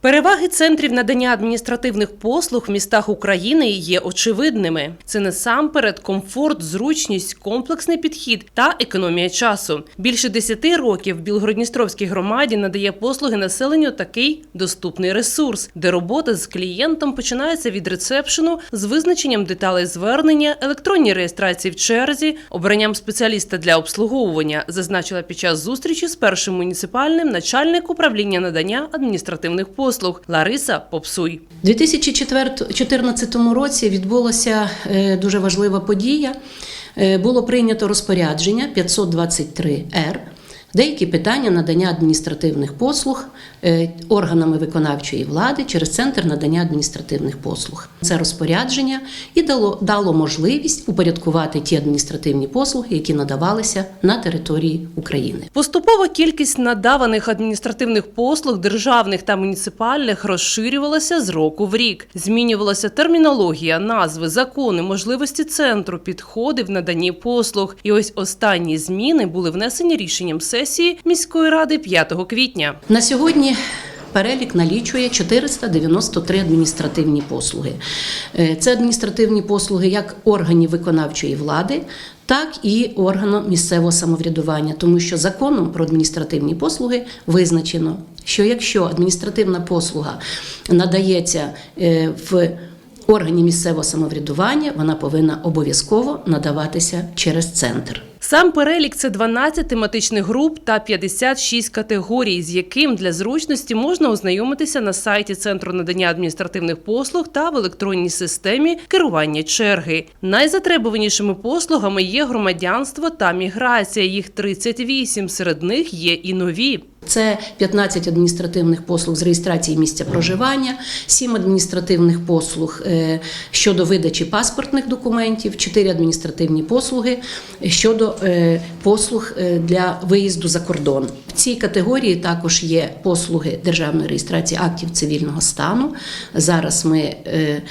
Переваги центрів надання адміністративних послуг в містах України є очевидними. Це насамперед комфорт, зручність, комплексний підхід та економія часу. Більше 10 років Білгородністровській громаді надає послуги населенню такий доступний ресурс, де робота з клієнтом починається від рецепшену з визначенням деталей звернення, електронній реєстрації в черзі, обранням спеціаліста для обслуговування, зазначила під час зустрічі з першим муніципальним начальник управління надання адміністративних послуг Лариса Попсуй. У 2014 році відбулася е, дуже важлива подія. Е, Було прийнято розпорядження 523-Р. Деякі питання надання адміністративних послуг органами виконавчої влади через центр надання адміністративних послуг. Це розпорядження і дало, дало можливість упорядкувати ті адміністративні послуги, які надавалися на території України. Поступова кількість надаваних адміністративних послуг державних та муніципальних розширювалася з року в рік. Змінювалася термінологія, назви, закони, можливості центру, підходи в наданні послуг. І ось останні зміни були внесені рішенням сесії міської ради 5 квітня. На сьогодні перелік налічує 493 адміністративні послуги. Е, Це адміністративні послуги як органів виконавчої влади, так і органу місцевого самоврядування, тому що законом про адміністративні послуги визначено, що якщо адміністративна послуга надається е, в органі місцевого самоврядування, вона повинна обов'язково надаватися через центр. Сам перелік це 12 тематичних груп та 56 категорій, з яким для зручності можна ознайомитися на сайті Центру надання адміністративних послуг та в електронній системі керування черги. Найзатребуванішими послугами є громадянство та міграція. Їх 38, серед них є і нові. Це 15 адміністративних послуг з реєстрації місця проживання, 7 адміністративних послуг е, щодо видачі паспортних документів, 4 адміністративні послуги щодо послуг е, для виїзду за кордон. В цій категорії також є послуги державної реєстрації актів цивільного стану. Зараз ми е,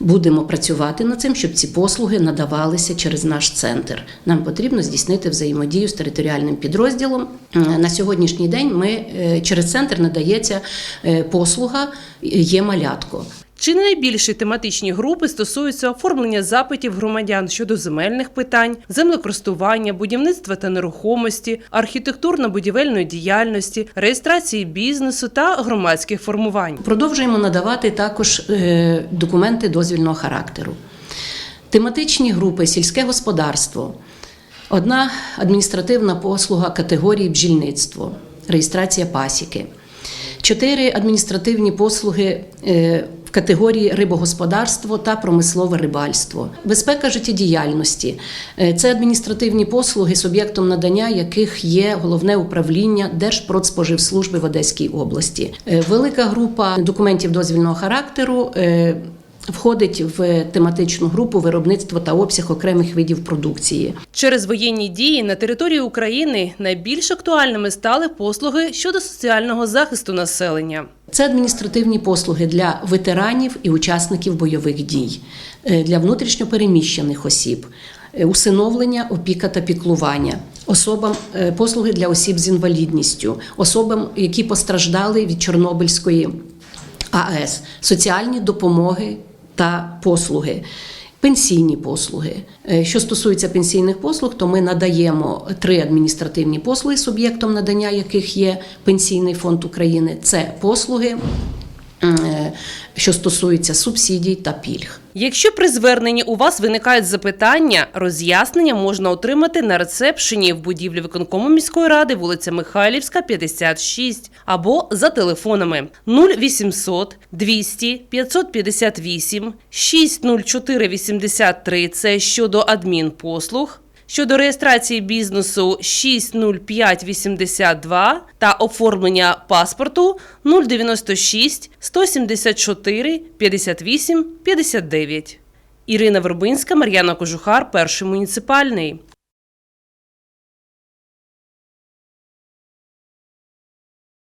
будемо працювати над цим, щоб ці послуги надавалися через наш центр. Нам потрібно здійснити взаємодію з територіальним підрозділом. Е, На сьогоднішній день ми е, через центр надається е, послуга є малятко. Чи не найбільші тематичні групи стосуються оформлення запитів громадян щодо земельних питань, землекористування, будівництва та нерухомості, архітектурно-будівельної діяльності, реєстрації бізнесу та громадських формувань. Продовжуємо надавати також е, документи дозвільного характеру. Тематичні групи сільське господарство, одна адміністративна послуга категорії бджільництво, реєстрація пасіки, чотири адміністративні послуги. Е, категорії рибогосподарство та промислове рибальство, безпека життєдіяльності Е, це адміністративні послуги, суб'єктом надання яких є головне управління Держпродспоживслужби в Одеській області. Е, Велика група документів дозвільного характеру. Входить в тематичну групу виробництво та обсяг окремих видів продукції. Через воєнні дії на території України найбільш актуальними стали послуги щодо соціального захисту населення. Це адміністративні послуги для ветеранів і учасників бойових дій, е, для внутрішньопереміщених осіб, е, усиновлення, опіка та піклування, особам е, послуги для осіб з інвалідністю, особам, які постраждали від Чорнобильської АЕС, соціальні допомоги та послуги. Пенсійні послуги. Е, Що стосується пенсійних послуг, то ми надаємо три адміністративні послуги, суб'єктом надання яких є Пенсійний фонд України. Це послуги, що стосуються субсидій та пільг. Якщо при зверненні у вас виникають запитання, роз'яснення можна отримати на рецепшені в будівлі виконкому міської ради, вулиця Михайлівська, 56, або за телефонами 0800 200 558 60483 – це щодо адмінпослуг. Щодо реєстрації бізнесу 60582 та оформлення паспорту 096 174 58 59. Ірина Вербинська, Мар'яна Кожухар, перший муніципальний.